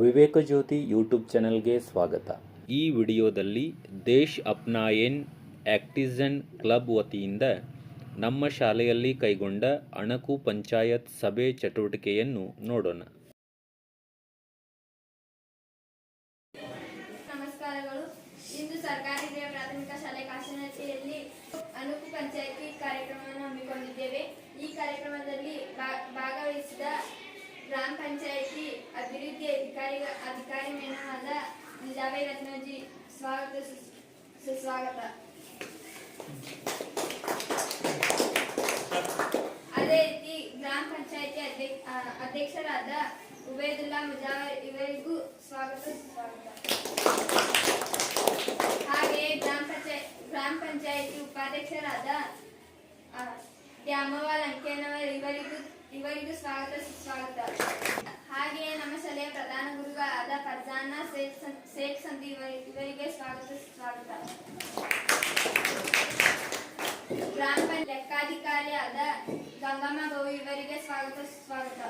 ವಿವೇಕ ಜ್ಯೋತಿ YouTube ಚಾನೆಲ್ಗೆ ಸ್ವಾಗತ. ಈ ವಿಡಿಯೋದಲ್ಲಿ ದೇಶ್ ಅಪ್ನಾಯೇನ್ ಆಕ್ಟಿಸನ್ ಕ್ಲಬ್ ವತಿಯಿಂದ ನಮ್ಮ ಶಾಲೆಯಲ್ಲಿ ಕೈಗೊಂಡ ಅಣಕು ಪಂಚಾಯತ್ ಸಭೆ ಚಟುವಟಿಕೆಯನ್ನು ನೋಡೋಣ. ನಮಸ್ಕಾರಗಳು. ಇಂದು ಸರ್ಕಾರಿ ಹಿರಿಯ ಪ್ರಾಥಮಿಕ ಶಾಲೆ ಕಾಶಿನಟ್ಟಿಯಲ್ಲಿ ಅಣಕು ಪಂಚಾಯಿತಿ ಕಾರ್ಯಕ್ರಮವನ್ನು ಹಮ್ಮಿಕೊಂಡಿದ್ದೇವೆ. ಈ ಕಾರ್ಯಕ್ರಮದಲ್ಲಿ ಭಾಗವಹಿಸಿದ ಗ್ರಾಮ ಪಂಚಾಯಿತಿ ಅಧಿಕಾರಿ ಮೇನವಾದ ನಿಜಾಬಾಯಿ ರತ್ನಜಿ ಸ್ವಾಗತ ಸು- ಸುಸ್ವಾಗತ ಅದೇ ರೀತಿ ಗ್ರಾಮ ಪಂಚಾಯಿತಿ ಅಧ್ಯಕ್ಷ ಆ, ಅಧ್ಯಕ್ಷರಾದ ಉಬೇದುಲ್ಲಾ ಮುಜಾವರ್ ಇವರಿಗೂ ಸ್ವಾಗತ ಸುಸ್ವಾಗತ ಹಾಗೆಯೇ ಗ್ರಾಮ ಪಂಚಾಯತ್ ಗ್ರಾಮ ಪಂಚಾಯಿತಿ ಉಪಾಧ್ಯಕ್ಷರಾದ ಆ, ದ್ಯಾಮವ್ವ ಲಂಕೇನವರ್ ಇವರಿಗೂ ಇವರಿಗೂ ಸ್ವಾಗತ ಸುಸ್ವಾಗತ ಹಾಗೆಯೇ ನಮ್ಮ ಶಾಲೆಯ ಪ್ರಧಾನ ಗುರುಗಳಾದ ಫರ್ಜಾನ ಶೇಖ್ ಸಂಧಿ ಇವರಿಗೆ ಸ್ವಾಗತ ಸ್ವಾಗತ. ಗ್ರಾಮ ಪಂಚಾಯತ್ ಲೆಕ್ಕಾಧಿಕಾರಿಯಾದ ಗಂಗಮ್ಮ ಗೌ ಇವರಿಗೆ ಸ್ವಾಗತ ಸ್ವಾಗತ.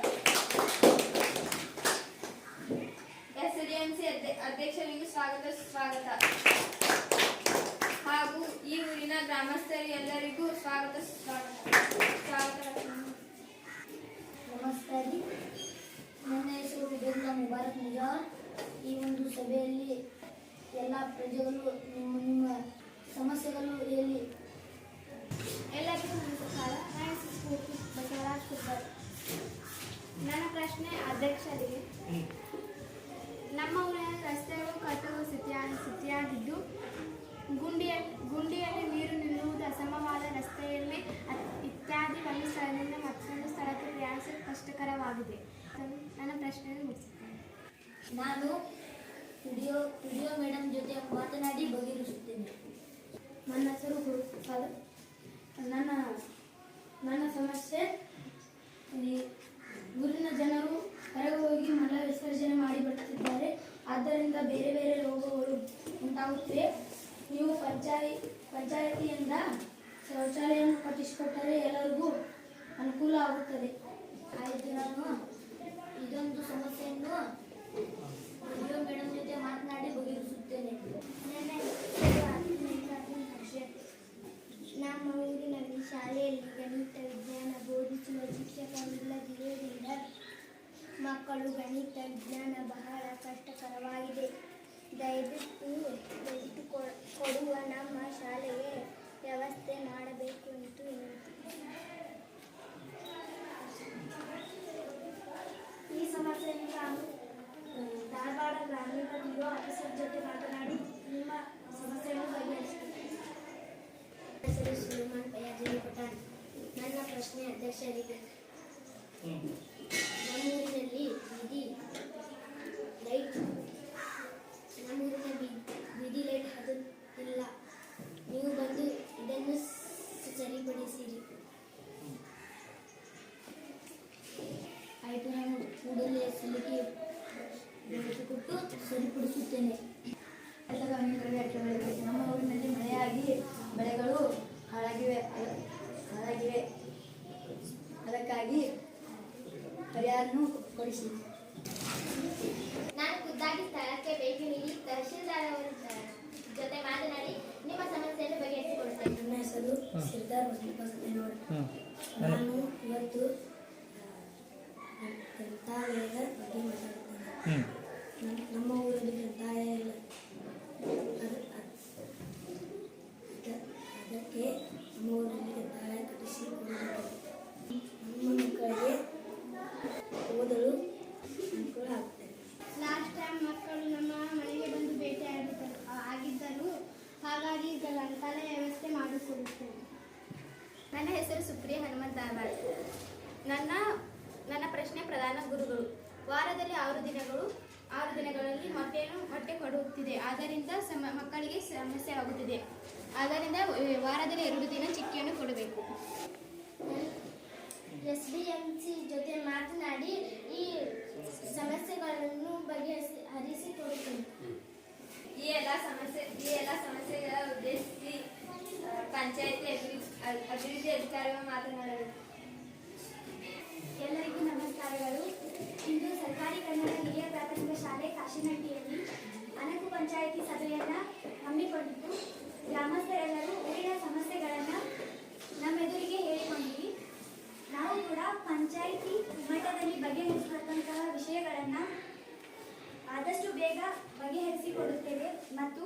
ಎಸ್ಡಿಎಂಸಿ ಅಧ್ಯಕ್ಷರಿಗೂ ಸ್ವಾಗತ ಸ್ವಾಗತ. ಹಾಗೂ ಈ ಊರಿನ ಗ್ರಾಮಸ್ಥರು ಎಲ್ಲರಿಗೂ ಸ್ವಾಗತ ಸ್ವಾಗತ. ಸ್ವಾಗತ ನಮಸ್ಕಾರ ನನ್ನ ಹೆಸರು ಮುಬಾರಕ್ ನಿಜಾರ್ ಸಭೆಯಲ್ಲಿ ಎಲ್ಲ ಪ್ರಜೆಗಳು, ನಿಮ್ಮ ಸಮಸ್ಯೆಗಳು ಹೇಳಿ. ಎಲ್ಲರಿಗೂ ನಮಸ್ಕಾರ. ನನ್ನ ಸ್ಫೂರ್ತಿ ನನ್ನ ಪ್ರಶ್ನೆ ಅಧ್ಯಕ್ಷರಿಗೆ. ನಮ್ಮ ಊರಿನ ರಸ್ತೆಗಳು ಕಟ್ಟುವ ಸ್ಥಿತಿಯ, ಸ್ಥಿತಿಯಾಗಿದ್ದು, ಗುಂಡಿಯ, ಗುಂಡಿಯಲ್ಲಿ ನೀರು ನಿಲ್ಲುವುದು ಅಸಮವಾದ ರಸ್ತೆಯಲ್ಲಿ ಇತ್ಯಾದಿ ಒಂದು ಸ್ಥಳದಿಂದ ಮತ್ತೊಂದು ಸ್ಥಳಕ್ಕೆ ಪ್ರಯಾಣಿಸಲು ಕಷ್ಟಕರವಾಗಿದೆ. ನನ್ನ ಪ್ರಶ್ನೆಯನ್ನು ಮುಗಿಸುತ್ತೇನೆ ನಾನು ವಿಡಿಯೋ ವಿಡಿಯೋ ಮೇಡಮ್ ಜೊತೆ ಮಾತನಾಡಿ ಬಗೆಹರಿಸುತ್ತೇನೆ. ನನ್ನ ಹೆಸರು ಗುರು ನನ್ನ ನನ್ನ ಸಮಸ್ಯೆ ಊರಿನ ಜನರು ಹೊರಗೆ ಹೋಗಿ ಮಲ ವಿಸರ್ಜನೆ ಮಾಡಿ ಬರುತ್ತಿದ್ದಾರೆ ಆದ್ದರಿಂದ ಬೇರೆ ಬೇರೆ ರೋಗಗಳು ಉಂಟಾಗುತ್ತಿವೆ. ನೀವು ಪಂಚಾಯಿ, ಪಂಚಾಯಿತಿಯಿಂದ ಶೌಚಾಲಯವನ್ನು ಕಟ್ಟಿಸಿಕೊಟ್ಟರೆ ಎಲ್ಲರಿಗೂ ಅನುಕೂಲ ಆಗುತ್ತದೆ. ಆಯಿತು ನಾನು ಇದೊಂದು ಸಮಸ್ಯೆಯನ್ನು ಮೇಡಮ್ ಜೊತೆ ಮಾತನಾಡಿ ಬಗೆಹರಿಸುತ್ತೇನೆ. ನಮ್ಮ ಊರಿನಲ್ಲಿ ಶಾಲೆಯಲ್ಲಿ ಗಣಿತ, ವಿಜ್ಞಾನ, ಬೋಧಿಸುವ ಶಿಕ್ಷಕರಿಲ್ಲದಿರುವುದರಿಂದ ಮಕ್ಕಳು ಗಣಿತ, ವಿಜ್ಞಾನ ಬಹಳ ಕಷ್ಟಕರವಾಗಿದೆ. ದಯವಿಟ್ಟು ದಯವಿಟ್ಟು ಕೊಡುವ ನಮ್ಮ ಶಾಲೆಗೆ ವ್ಯವಸ್ಥೆ ಮಾಡಬೇಕು ಎಂದು ವಿನಂತಿ ಈ ಸಮಸ್ಯೆಯನ್ನು ನಾನು ಆ, ಧಾರವಾಡ ಗ್ರಾಮೀಣ ಬಿಒ ಆಫೀಸರ್ ಜೊತೆ ಮಾತನಾಡಿ ನಿಮ್ಮ ಸಮಸ್ಯೆಯನ್ನು ಬಗೆಹರಿಸುತ್ತೇನೆ ಹೆಸರು ಸುಲೇಮಾನ್ ಪಯಾಜಿ ಪಠಾಣ್ ನನ್ನ ಪ್ರಶ್ನೆ ಅಧ್ಯಕ್ಷರಿಗೆ ನಮ್ಮೂರಿನಲ್ಲಿ ಬೀದಿ ಲೈಟ್ ನಮ್ಮೂರಿನ ಬೀದಿ ಲೈಟ್ ಅದು ಇಲ್ಲ. ನೀವು ಬಂದು ಇದನ್ನು ಸರಿಪಡಿಸಿರಿ. ಆಯಿತು ನಾನು ಕೂಡಲೇ ಸಲಿಕೆ ಕೊಟ್ಟು ಸರಿಪಡಿಸುತ್ತೇನೆ. ಪರಿಹಾರವನ್ನು ಕೊಡಿಸಿ ನಾನು ಖುದ್ದಾಗಿ ಸ್ಥಳಕ್ಕೆ ಭೇಟಿ ನೀಡಿ ತಹಶೀಲ್ದಾರ್ ಅವರ ಜೊತೆ ಮಾತನಾಡಿ ನಿಮ್ಮ ಸಮಸ್ಯೆಯನ್ನು ಬಗೆಹರಿಸಿಕೊಡುತ್ತೇನೆ ನನ್ನ ಹೆಸರು ಸಿರ್ದಾರ್ ನಾನು ಇವತ್ತು ಗ್ರಂಥಾಲಯದ ಬಗ್ಗೆ ಮಾತಾಡ್ತೇನೆ. ನಮ್ಮ- ಊರಲ್ಲಿ ಗ್ರಂಥಾಲಯ ಇಲ್ಲ. ಅದು ಅದ್- ಅದ- ಅದಕ್ಕೆ ನಮ್ಮ ಊರಲ್ಲಿ ಗ್ರಂಥಾಲಯ ಕಟ್ಟಿಸಿ ಕೊಡಬೇಕು ನಮ್ಮ ಮಕ್ಕಳಿಗೆ ಓದಲು ಅನುಕೂಲ ಆಗುತ್ತದೆ ಲಾಸ್ಟ್ ಟೈಮ್ ಮಕ್ಕಳು ನಮ್ಮ ಮನೆಗೆ ಬಂದು ಭೇಟಿ ಆಗಿದ್ದರು ಆಗಿದ್ದರು ಹಾಗಾಗಿ ಗ್ರಂಥಾಲಯ ವ್ಯವಸ್ಥೆ ಮಾಡಿಕೊಡುತ್ತೇವೆ ನನ್ನ ಹೆಸರು ಸುಪ್ರಿಯ ಹನುಮಂತ ಧಾರವಾಡ ನನ್ನ ನನ್ನ ಪ್ರಶ್ನೆ ಪ್ರಧಾನ ಗುರುಗಳು ವಾರದಲ್ಲಿ ಆರು ದಿನಗಳು ಆರು ದಿನಗಳಲ್ಲಿ ಮೊಟ್ಟೆಯನ್ನು ಮೊಟ್ಟೆ ಕೊಡುತ್ತಿದೆ. ಆದ್ದರಿಂದ ಸಮ ಮಕ್ಕಳಿಗೆ ಸಮಸ್ಯೆ ಆಗುತ್ತಿದೆ. ಆದ್ದರಿಂದ ವಾರದಲ್ಲಿ ಎರಡು ದಿನ ಚಿಕ್ಕಿಯನ್ನು ಕೊಡಬೇಕು. ಎಸ್ ಬಿ ಎಂ ಸಿ ಜೊತೆ ಮಾತನಾಡಿ ಈ ಸಮಸ್ಯೆಗಳನ್ನು ಬಗೆಹರಿಸಿ ಹರಿಸಿಕೊಡುತ್ತೇನೆ. ಈ ಎಲ್ಲ ಸಮಸ್ಯೆ ಈ ಎಲ್ಲ ಸಮಸ್ಯೆಗಳ ಉದ್ದೇಶಿಸಿ ಪಂಚಾಯಿತಿ ಪಂಚಾಯತಿ ಅಭಿವೃದ್ಧಿ ಅಭಿವೃದ್ಧಿ ಅಧಿಕಾರಿಗಳು ಮಾತನಾಡಬೇಕು. ಎಲ್ಲರಿಗೂ ನಮಸ್ಕಾರಗಳು. ಇಂದು ಸರ್ಕಾರಿ ಕನ್ನಡ ಹಿರಿಯ ಪ್ರಾಥಮಿಕ ಶಾಲೆ ಕಾಶಿನಟ್ಟಿಯಲ್ಲಿ ಅನಕು ಪಂಚಾಯಿತಿ ಸಭೆಯನ್ನು ಹಮ್ಮಿಕೊಂಡಿದ್ದು, ಗ್ರಾಮಸ್ಥರೆಲ್ಲರೂ ಊರಿನ ಸಮಸ್ಯೆಗಳನ್ನು ನಮ್ಮೆದುರಿಗೆ ಹೇಳಿಕೊಂಡಿವಿ ನಾವು ಕೂಡ ಪಂಚಾಯಿತಿ ಮಟ್ಟದಲ್ಲಿ ಬಗೆಹರಿಸತಕ್ಕಂತಹ ವಿಷಯಗಳನ್ನು ಆದಷ್ಟು ಬೇಗ ಬಗೆಹರಿಸಿಕೊಡುತ್ತೇವೆ ಮತ್ತು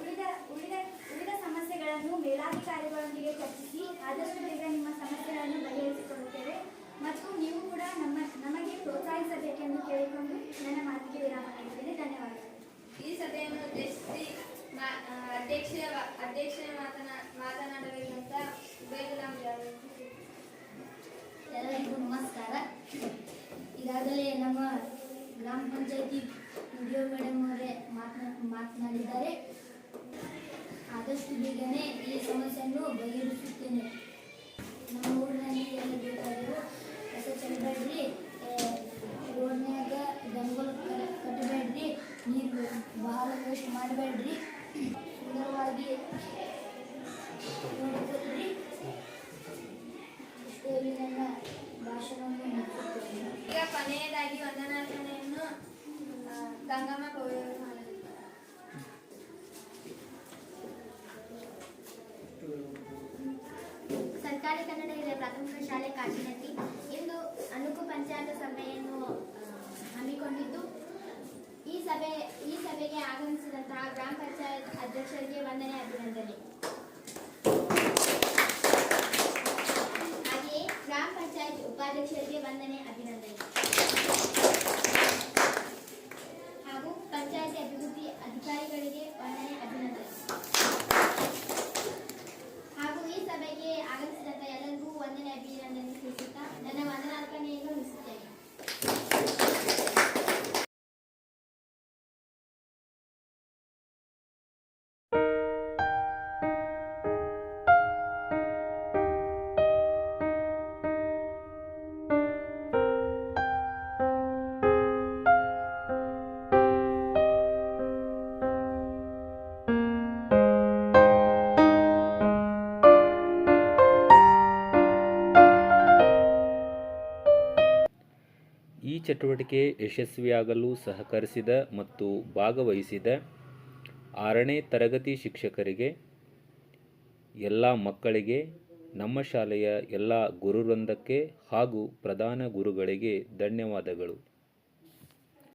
ಉಳಿದ ಉಳಿದ ಉಳಿದ ಸಮಸ್ಯೆಗಳನ್ನು ಮೇಲಾಧಿಕಾರಿಗಳೊಂದಿಗೆ ಚರ್ಚಿಸಿ, ಆದಷ್ಟು ಬೇಗ ನಿಮ್ಮ ಸಮಸ್ಯೆಗಳನ್ನು ಬಗೆಹರಿಸಿಕೊಡುತ್ತೇವೆ ಮತ್ತು ನೀವು ಕೂಡ ನಮ್ಮ ನಮಗೆ ಪ್ರೋತ್ಸಾಹಿಸಬೇಕೆಂದು ಕೇಳಿಕೊಂಡು ನನ್ನ ಮಾತಿಗೆ ವಿರಾಮ ನೀಡುತ್ತೇನೆ ಧನ್ಯವಾದಗಳು. ಈ ಸಭೆಯನ್ನು ಉದ್ದೇಶಿಸಿ ಅಧ್ಯಕ್ಷ ಅಧ್ಯಕ್ಷ ಮಾತನಾ ಮಾತನಾಡಬೇಕಂತ ಎಲ್ಲರಿಗೂ ನಮಸ್ಕಾರ. ಈಗಾಗಲೇ ನಮ್ಮ ಗ್ರಾಮ ಪಂಚಾಯತಿ ವಿಡಿಯೋ ಮೇಡಮ್ ಅವರೇ ಮಾತನಾ ಮಾತನಾಡಿದ್ದಾರೆ. ಆದಷ್ಟು ಬೇಗನೆ ಈ ಸಮಸ್ಯೆಯನ್ನು ಬಗೆಹರಿಸುತ್ತೇನೆ. ನಮ್ಮ ಊರಿನಲ್ಲಿ ಎಲ್ಲ ಚೆಲ್ಲಬೇಡ್ರಿ ರೋಡ್ನ್ಯಾಗ ದಂಗೋಲ್ ಕಟ್ಟಬೇಡ್ರಿ. ನೀರು ಬಹಳ ವೇಸ್ಟ್ ಮಾಡಬೇಡ್ರಿ. ಸುಂದರವಾಗಿ ನೋಡ್ಕೊಳ್ರಿ. ಇಷ್ಟೇ ನನ್ನ ಭಾಷಣವನ್ನು ಈಗ ಕೊನೆಯದಾಗಿ ವಂದನಾರ್ಪಣೆಯನ್ನು ಆ, ಗಂಗಮ್ಮ ಗೌರವ ಮಾಡಲಿದ್ದಾರೆ ಸರ್ಕಾರಿ ಕನ್ನಡ ಹಿರಿಯ ಪ್ರಾಥಮಿಕ ಶಾಲೆ ಕಾಶಿನಟ್ಟಿ ಪಂಚಾಯತ ಪಂಚಾಯತ್ ಸಭೆಯನ್ನು ಹಮ್ಮಿಕೊಂಡಿದ್ದು. ಈ ಸಭೆ ಈ ಸಭೆಗೆ ಆಗಮಿಸಿದಂತಹ ಗ್ರಾಮ ಪಂಚಾಯತ್ ಅಧ್ಯಕ್ಷರಿಗೆ ವಂದನೆ ಅಭಿನಂದನೆ. ಚಟುವಟಿಕೆ ಯಶಸ್ವಿಯಾಗಲು ಸಹಕರಿಸಿದ ಮತ್ತು ಭಾಗವಹಿಸಿದ ಆರನೇ ತರಗತಿ ಶಿಕ್ಷಕರಿಗೆ, ಎಲ್ಲ ಮಕ್ಕಳಿಗೆ, ನಮ್ಮ ಶಾಲೆಯ ಎಲ್ಲ ಗುರುವೃಂದಕ್ಕೆ ಹಾಗೂ ಪ್ರಧಾನ ಗುರುಗಳಿಗೆ ಧನ್ಯವಾದಗಳು.